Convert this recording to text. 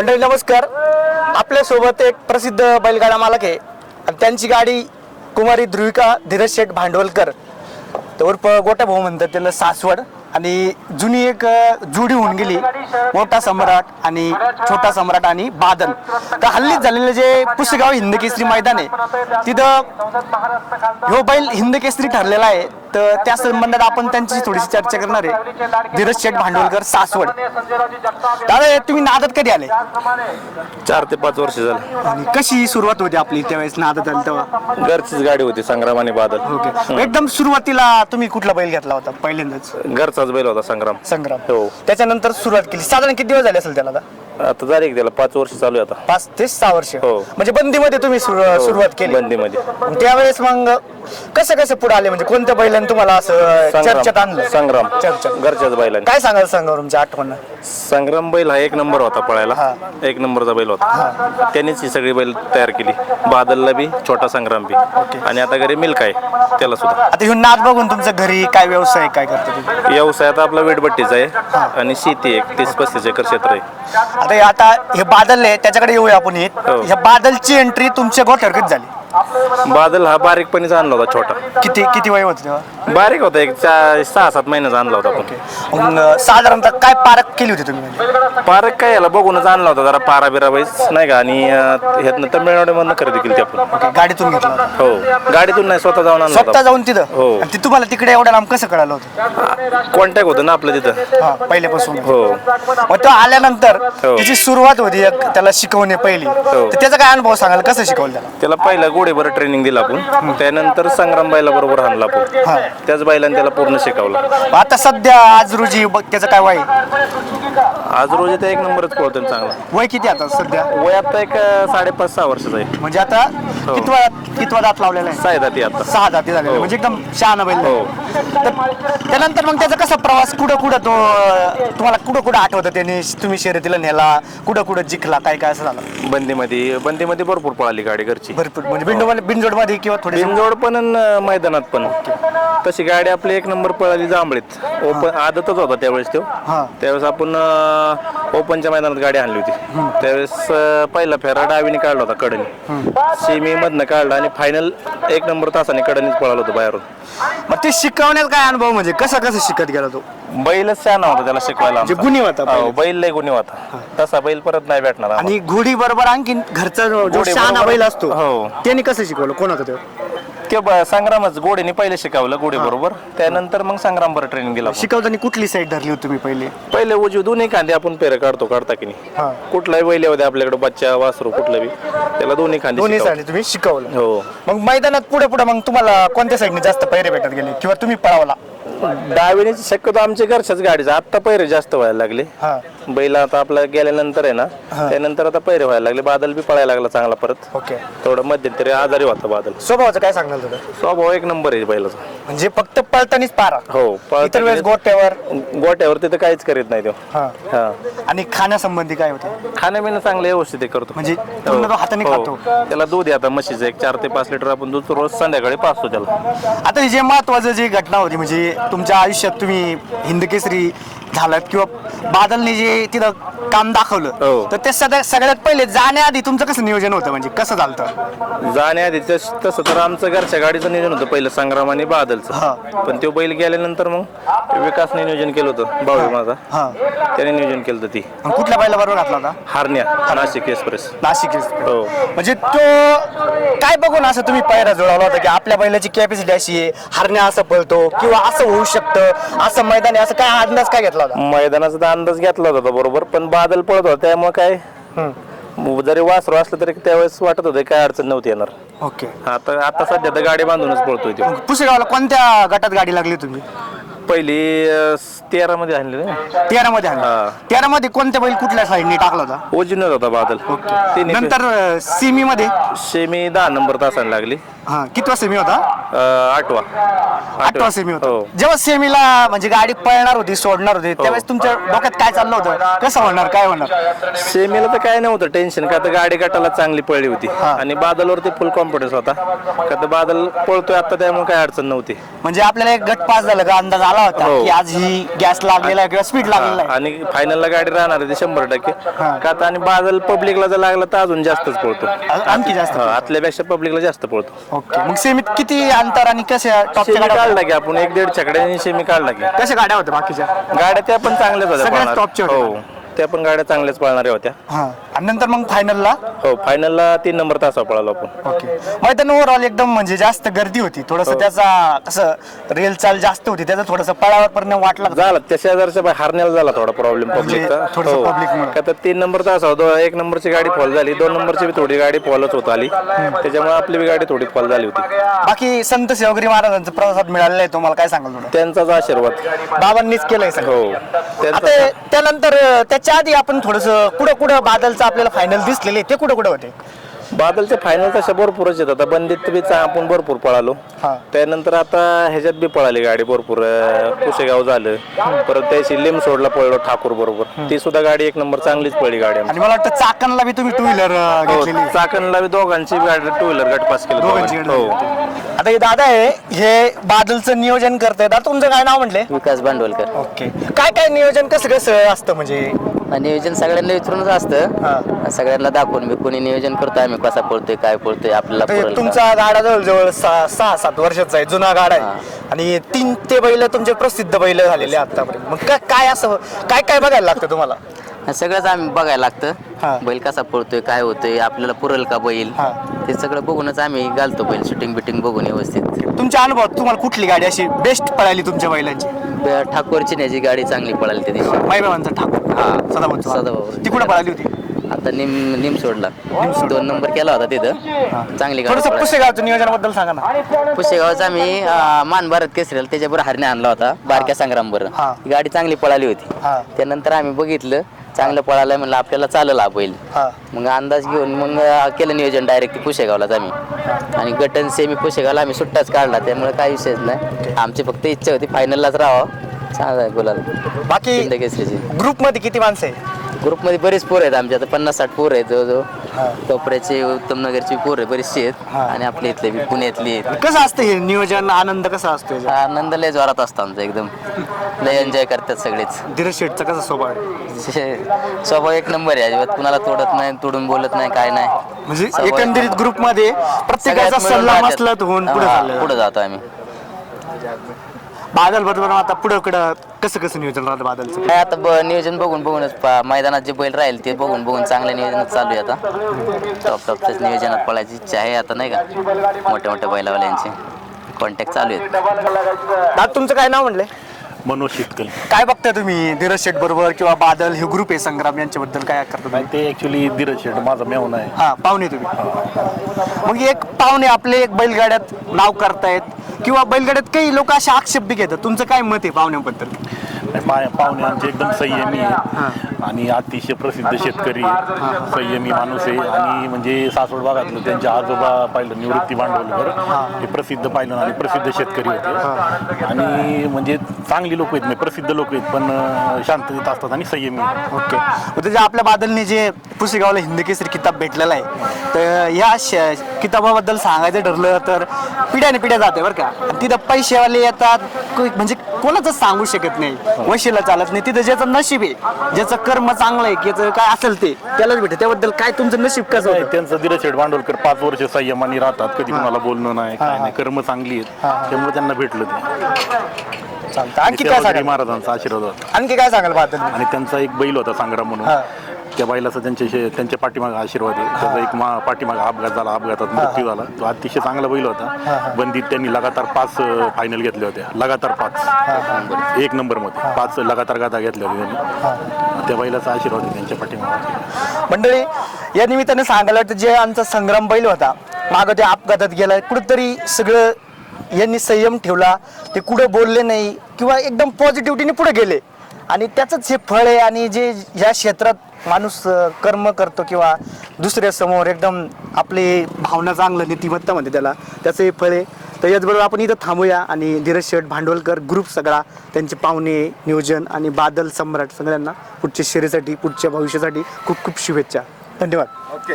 मंडळी नमस्कार. आपल्यासोबत एक प्रसिद्ध बैलगाडा मालक आहे आणि त्यांची गाडी कुमारी ध्रुविका धीरज शेठ भांडवलकर. तर उर्फ गोट्या भाऊ म्हणतात त्याला सासवड. आणि जुनी एक जोडी होऊन गेली. मोठा सम्राट आणि छोटा सम्राट आणि बादल. तर हल्लीच झालेलं जे पुसेगाव हिंद केसरी मैदान आहे तिथं ह्यो बैल हिंद केसरी ठरलेला आहे. तर त्या संबंधात आपण त्यांची थोडीशी चर्चा करणार आहे. धीरज शेठ भांडवलकर सासवड. दादा हे तुम्ही नादात कधी आले? चार ते पाच वर्ष झाले. आणि कशी सुरुवात होती आपली त्यावेळेस नादात आली तेव्हा? घरचीच गाडी होती संग्राम आणि बादल. ओके. एकदम सुरुवातीला तुम्ही कुठला बैल घेतला होता पहिल्यांदाच? घरचाच बैल होता संग्राम. संग्राम. हो. त्याच्यानंतर सुरुवात केली. साधारण किती दिवस झाले असेल त्याला आता? आता की त्याला पाच वर्ष चालू आहे आता. पाच ते सहा वर्ष. हो. म्हणजे बंदीमध्ये तुम्ही सुरु- सुरुवात केली. बंदीमध्ये. मग त्यावेळेस मग कसं कसं पुढे आले? म्हणजे कोणत्या बैलांनी तुम्हाला असं चर्चेत आणलं? संग्राम. चर्चेत. घरच्याच बैलाने. काय सांगाल सांगा तुमच्या आठवण. संग्राम बैल हा एक नंबर होता पळायला. हा. एक नंबरचा बैल होता. त्यांनीच ही सगळी बैल तयार केली. बादलला बी छोटा संग्राम बी. आणि आता घरी मिल्क आहे. त्याला सुद्धा. आता ह्यो नाद बघून तुमच्या घरी काय व्यवसाय काय करतो तुम्ही? व्यवसाय आता आपला वेटबट्टीचा आहे आणि शेती एक तीस पस्तीस एकर क्षेत्र आहे. आता हे आता हे बादल आहे त्याच्याकडे येऊया आपण हे. हो. ह्या बादलची एंट्री तुमच्या गोठ्यावर कधी झाली? बादल हा बारीकपणीचा आणला होता छोटा. किती किती वय होतं तेव्हा? बारीक होता एक चार सहा सात महिन्याचा आणला होता आपण. मग साधारणतः काय पारख केली होती तुम्ही म्हणजे? पार्क काय याला बघूनच आणला होता जरा पारा बिरा बैस नाही का? आणि अं, ह्यातनं तमिळनाडूमधनं खरेदी केली ती आपण. ओके, गाडीतून घेतला होता. हो गाडीतून नाही स्वतः जाऊन आणला स्वतः जाऊन तिथं? हो. आणि ते तुम्हाला तिकडे एवढं लांब कसं कळालं होतं? कॉन्टॅक्ट होतं ना आपलं तिथं. हा पहिल्यापासून. हो. मग तो आल्यानंतर हो. त्याची सुरुवात होती एक त्याला शिकवणे पहिली. तर त्याचा काय अनुभव सांगाल? कसं शिकवलं त्याला? त्याला पहिला गोडीभर ट्रेनिंग दिलं आपण. त्यानंतर संग्राम बाईला बरोबर आणला हा. आपण त्याच बैलाने त्याला पूर्ण शिकवलं. मग आता सध्या आज रोजी बघ त्याचं काय वय आज रोजी ते एक नंबरच पळतो चांगला. वय किती आता सध्या? वय आता एक अं, साडेपाच सहा वर्षाचा आहे. म्हणजे आता हो. कितवा कितवा दात लावलेला आहे? सायदा ती आता. सहा दाती झालेले. हो. म्हणजे एकदम शहाणा बैल. हो. तर त्यानंतर मग त्याचा कसा प्रवास? कुठं कुठं तो तुम्हाला कुठं कुठं आठवतं त्याने? तुम्ही शर्यतीला नेला कुठं कुठं जिंकला काय काय असं झालं? बंदीमध्ये बंदीमध्ये भरपूर पळाली गाडी घरची. भरपूर. म्हणजे बिंडोड बिनजोडमध्ये किंवा थोडी बिनजोड पण मैदानात पण. तशी गाडी आपली एक नंबर पळाली जांभळीत. ओपन आदतच होता त्यावेळेस तो. हा. त्यावेळेस आपण अं, ओपनच्या मैदानात गाडी आणली होती. त्यावेळेस अं, पहिला फेरा डावीने काढला होता कडनी. सेमी मधनं काढला आणि फायनल एक नंबर तासाने कडनीच पळाला होता बाहेरून. मग ते शिकवण्यात काय अनुभव म्हणजे? कसा कसं शिकत गेला तो? बैलच छान होता त्याला शिकवायला म्हणजे आमचा. गुणी होता हो, बैल. लय गुणी होता. तसा बैल परत नाही भेटणार आम्हाला. आणि घोडी बरोबर आणखीन घरचा जो घोडी शहाणा बरोबर- बैल असतो हो. त्याने कसं शिकवलं? कोण होतं तो? ते ब- संग्रामच गोडीने पहिले शिकवलं गोडी बरोबर. त्यानंतर मग संग्राम बरं ट्रेनिंग दिला आपण. शिकवताना कुठली साईड धरली होती तुम्ही पहिले? पहिले उजवी दोन्ही खांदे आपण पेरे काढतो काढता की हा. नाही कुठलाही बैल होते आपल्याकडे बच्चा वासरू कुठलं बी. त्याला दोन्ही खांदे दोन्ही. साईड तुम्ही शिकवलं. हो. मग मैदानात पुढे पुढे मग तुम्हाला कोणत्या साईडने जास्त पैरे भेटत गेले? किंवा तुम्ही पळावला? डावीने शक्यतो आमच्या घरच्याच गाडीचा. आता पैरे जास्त व्हायला लागले. हा. बैल आता आपला गेल्यानंतर आहे ना त्यानंतर आता पैरे व्हायला लागले बादल बी पळायला लागला चांगला परत. ओके. थोडं मध्यंतरी आजारी होता बादल. स्वभावाचं काय सांगणार स्वभाव एक नंबर आहे बैलाचा. म्हणजे फक्त पळतानीच पारा. हो इतर वेळेस गोट्यावर. गोट्यावर तिथं काहीच करीत नाही तो. हा. हा. आणि खाण्यासंबंधी काय होतं? खाण्यापिणं चांगलं व्यवस्थित हे करतो. म्हणजे पूर्ण तो हाताने हो. खातो. त्याला दूध आहे आता म्हशीचं एक चार ते पाच लिटर आपण दूध रोज संध्याकाळी पाचतो त्याला. आता ही जे महत्वाचं जी घटना होती म्हणजे तुमच्या आयुष्यात तुम्ही हिंद केसरी झालात किंवा बादलने जे तिथं काम दाखवलं हो. तर ते सगळ्या सगळ्यात पहिले जाण्याआधी तुमचं कसं नियोजन होतं? म्हणजे कसं झालं जाण्याआधी तस- तसं तर आमचं घरच्या गाडीचं नियोजन होतं पहिलं संग्राम आणि हा. बादलचं पण तो बैल गेल्यानंतर मग विकासने नियोजन केलं होतं भाऊ माझा. हा. त्याने नियोजन केलं होतं ती. कुठल्या बैला बरोबर घातला होता? हारण्या नाशिक एक्सप्रेस. नाशिक हो. म्हणजे तो काय बघून असं तुम्ही पायरा जुळवला होता की आपल्या बैलाची कॅपॅसिटी अशी आहे हरण्या असं पळतो किंवा असं होऊ शकतं असं मैदानी असं काय अंदाज काय घेतला? होता. मैदानाचा अंदाज घेतला होता बरोबर पण बादल पळत होता त्यामुळे काय? जरी वासरू असलं तरी त्यावेळेस वाटत होतं काय अडचण नव्हती येणार. ओके. आता आता सध्या तर गाडी बांधूनच पळतोय तो. पुसेगावला कोणत्या गटात गाडी लागली तुम्ही? पहिली तेरा मध्ये आणली ना तेरा मध्ये हा. तेरा मध्ये कोणत्या बैल कुठल्या साईडने टाकला होता? ओजिनल होता बादल. नंतर सिमी मध्ये सेमी दहा नंबर तासाने लागली. हा कितवा सेमी होता? अं, आठवा. आठवा सेमी होता. हो. जेव्हा सेमीला म्हणजे गाडी पळणार होती सोडणार होती त्यावेळेस तुमच्या डोक्यात काय चाललं होतं? कसं होणार काय होणार? सेमीला तर काय नव्हतं टेन्शन का तर गाडी गटाला चांगली पळली होती. हा. आणि बादलवरती फुल कॉन्फिडन्स होता. का तर बादल पळतोय आता त्यामुळे काय अडचण नव्हती. म्हणजे आपल्याला एक गट पास झालं का अंदाज आला आला होता हो. की आज ही गॅस लागलेला आहे किंवा स्पीड लागलेला आहे. आणि फायनलला गाडी राहणार आहे शंभर टक्के. का आता आणि बादल पब्लिकला जर लागला तर अजून जास्तच पळतो. आणखी जास्त हा, आतल्यापेक्षा पब्लिकला जास्त पळतो. ओके मग सेमीत किती अंतर आणि कशा टॉपच्या शेमी गाड्या काढला की आपण एक दीड छकड्याने शेमी काढला की. कशा गाड्या होत्या बाकीच्या? गाड्या त्या पण चांगल्याच होत्या सगळ्याच. टॉपच्या होत्या. हो. त्या पण गाड्या चांगल्याच पळणाऱ्या होत्या. हा. आणि नंतर मग फायनलला हो फायनलला तीन नंबर तासा पळालो आपण. ओके. मैदान ओव्हरऑल एकदम म्हणजे जास्त गर्दी होती. थोडस हो. त्याचा कसं रेल चाल जास्त होती. त्याचा थोडस पळावर परिणाम वाटला का? झाला. त्या शेजारच्या हारण्याला झाला थोडा प्रॉब्लेम म्हणजे पब्लिकचा थोडंसं public मुळे. का तर तीन नंबर तास होतो एक नंबरची गाडी फॉल झाली. दोन नंबरची बी थोडी गाडी फॉलच होत आली. त्याच्यामुळे आपली बी गाडी थोडी फॉल झाली होती. बाकी संत सेवगिरी महाराजांचा प्रसाद मिळालेला आहे. तुम्हाला काय सांगाल थोडं? त्यांचाच आशीर्वाद. बाबांनीच केलंय सगळं. हो. त्यांचा आता त्यानंतर अं, त्याच्या आधी आपण थोडंसं कुठं कुठं बादलचं आपल्याला फायनल दिसलेले ते कुठं कुठं होते? बादलचे फायनल तशा भरपूरच येत आता बंदीत बी चा- आपण भरपूर पळालो. हा. त्यानंतर आता ह्याच्यात बी पळाली गाडी भरपूर. अं, कुशेगाव झालं. परत त्याची लिम सोडला पळलो ठाकूर बरोबर. ती सुद्धा गाडी एक नंबर चांगलीच पळली गाडी आमची. आणि मला वाटतं चाकणला बी तुम्ही टू व्हीलर हो, घेतलेली. चाकणला बी दोघांची गाडी टू व्हीलर गट पास केलं दोघांची दोघांनी. गाडी हो. आता हे दादा आहे हे बादलचं नियोजन करताय दादा तुमचं काय नाव म्हटले विकास भांडवलकर. ओके. काय काय नियोजन कसं कसं असतं म्हणजे? नियोजन सगळ्यांना विचारूनच असतं. सगळ्यांना दाखवून मी कोणी नियोजन करतो आम्ही कसा पळतोय काय पळतोय आपल्याला ते पुरेल का? तुमचा गाडा जवळजवळ सहा सहा सात वर्षाचा आहे जुना गाडा आहे. आणि तीन ते बैल तुमचे प्रसिद्ध बैल झालेले आतापर्यंत. मग काय- काय असं काय काय बघायला लागतं तुम्हाला? हे सगळंच आम्ही बघायला हा. लागतं बैल कसा पळतोय काय होतोय आपल्याला पुरेल का बैल? हा. ते सगळं बघूनच आम्ही घालतो बैल शूटिंग बिटिंग बघून व्यवस्थित. तुमच्या अनुभवात तुम्हाला कुठली गाडी अशी बेस्ट पळाली तुमच्या बैलांची? ब- ठाकूरची न्याची गाडी चांगली पळाली त्या दिवशी. माईबाबांचा ठाकूर. हा. सदाभाऊ सदाभाऊ. ती कुठं पळाली होती? आता निम निम सोडला. दोन नंबर केला होता तिथं. चांगली गाडी थोडस. पुसेगावच्या नियोजनाबद्दल सांगा ना. पुशेगावचा आम्ही अं, मान भारत केसरीला त्याच्याबरोबर हरणे आणला होता बारक्या संग्राम बरं हा. गाडी चांगली पळाली होती. हा. त्यानंतर आम्ही बघितलं चांगलं पळालं म्हणलं आपल्याला चाललं हा बैल हा. मग अंदाज घेऊन मग केलं नियोजन डायरेक्ट पुशेगावलाच आम्ही. आणि गटन सेमी पुशेगावला आम्ही सुट्टाच काढला त्यामुळे काही विषयच नाही. आमची फक्त इच्छा होती फायनललाच राहावं. चांगलं आहे बोलायला बाकी हिंद केसरीची ग्रुपमध्ये किती माणसं आहे? ग्रुपमध्ये बरेच पोर आहेत आमच्या. आता पन्नास साठ पोर आहेत जवळजवळ. कोपऱ्याचे उत्तम नगरची पोर आहे बरेचसे आहेत. हा. आणि आपल्या इथले बी पुण्यातली आहेत. कसं असतं हे नियोजन आनंद कसा असतो याचा? आनंद लय जोरात असतो आमचा एकदम. लय एन्जॉय करतात सगळेच. धीरज शेठचा कसा स्वभाव आहे? स्वभाव एक नंबर आहे अजिबात. कुणाला तोडत नाही तोडून बोलत नाही काय नाही. म्हणजे स्वभाव एकंदरीत ग्रुपमध्ये प्रत्येकाचा मिळून सल्ला राहतात. मसलत होऊन पुढे हा, चाललं पुढे जातो आम्ही. बादल बरोबर आता पुढं कडं कसं कसं नियोजन राहतं बादलचं? काय आता ब- नियोजन बघून बघूनच पा- मैदानात जे बैल राहील ते बघून बघून चांगलं नियोजन चालू आहे आता. टॉप टॉपच्याच नियोजनात पळायची इच्छा आहे आता नाही का? मोठ्या मोठ्या बैलावाल्यांचे. कॉन्टॅक्ट चालू आहेत. दादा तुमचं काय नाव म्हणलंय? मनोज शेतकरी काय बघताय तुम्ही? धीरज शेठ बरोबर किंवा बादल हे ग्रुप आहे संग्राम यांच्याबद्दल काय करता ते ऍक्च्युली धीरज शेठ माझा मेवना आहे. हा पाहुणे तुम्ही. मग एक पाहुणे आपले एक बैलगाड्यात नाव करतायत किंवा बैलगाड्यात काही लोक असे आक्षेप बी घेतात. तुमचं काय मत आहे पाहुण्याबद्दल? पा- पाहुणे आमचे एकदम संयमी आहे. आणि अतिशय प्रसिद्ध शेतकरी आहे. संयमी माणूस आहे. आणि म्हणजे सासवड भागातलं त्यांचे आजोबा पाहिलं निवृत्ती भांडवलवर हे. प्रसिद्ध पाहिलं आणि प्रसिद्ध शेतकरी होते. आणि म्हणजे चांगली लोक आहेत म्हणजे प्रसिद्ध लोक आहेत पण अं, शांततेत असतात आणि संयमी आहेत. ओके. त्याच्या आपल्या बादलने जे पुसेगावला हिंद केसरी किताब भेटलेला आहे तर या श- किताबाबद्दल सांगायचं ठरलं तर पिढ्याने पिढ्या जाते बरं का. तिथं पैसेवाले येतात. म्हणजे कोणाच सांगू शकत नाही. वशीला चालत नाही. तिथं ज्याचं नशीब आहे ज्याचं कर्म चांगलं आहे ज्याचं काय असेल ते त्यालाच भेटते. त्याबद्दल काय तुमचं नशीब कसं नाही, होतं? त्यांचं धीरज शेठ भांडवलकर पाच वर्ष संयमाने राहतात. कधी कुणाला बोलणं नाही काय नाही कर्म चांगली आहेत. त्यामुळे त्यांना भेटलं ते. चालतं. आणखी काय सेवागिरी सांगाल? महाराजांचा आशीर्वाद होता. आणखी काय सांगाल? आणि त्यांचा एक बैल होता संग्राम म्हणून. हा. त्या बैलाचा त्यांच्या शे- त्यांच्या पाठीमागे आशीर्वाद आहे. त्याचा एक मा पाठीमागे अपघात झाला. अपघातात मृत्यू झाला. तो अतिशय चांगला बैल होता. बंदीत त्यांनी लगातार पाच फायनल घेतल्या होत्या. लगातार पाच. एक नंबरमध्ये पाच लगातार गाथा घेतल्या होत्या त्यांनी. त्या बैलाचा आशीर्वाद आहे त्यांच्या पाठीमागे. मंडळी या निमित्ताने सांगायला वाटतं जे आमचा संग्राम बैल होता मागं ते अपघातात गेला कुठंतरी सगळं यांनी संयम ठेवला. ते कुठं बोलले नाही किंवा एकदम पॉझिटिव्हिटीने पुढे गेले. आणि त्याचंच हे फळ आहे आणि जे या क्षेत्रात माणूस कर्म करतो किंवा दुसऱ्या समोर एकदम आपली भावना चांगलं नीतिमत्ता म्हणते त्याला. त्याचं हे फळ आहे. तर याचबरोबर आपण इथं थांबूया आणि धीरज शेठ भांडवलकर ग्रुप सगळा त्यांचे पाहुणे नियोजन आणि बादल सम्राट सगळ्यांना पुढच्या शरीरासाठी पुढच्या भविष्यासाठी खूप खूप शुभेच्छा. धन्यवाद. ओके.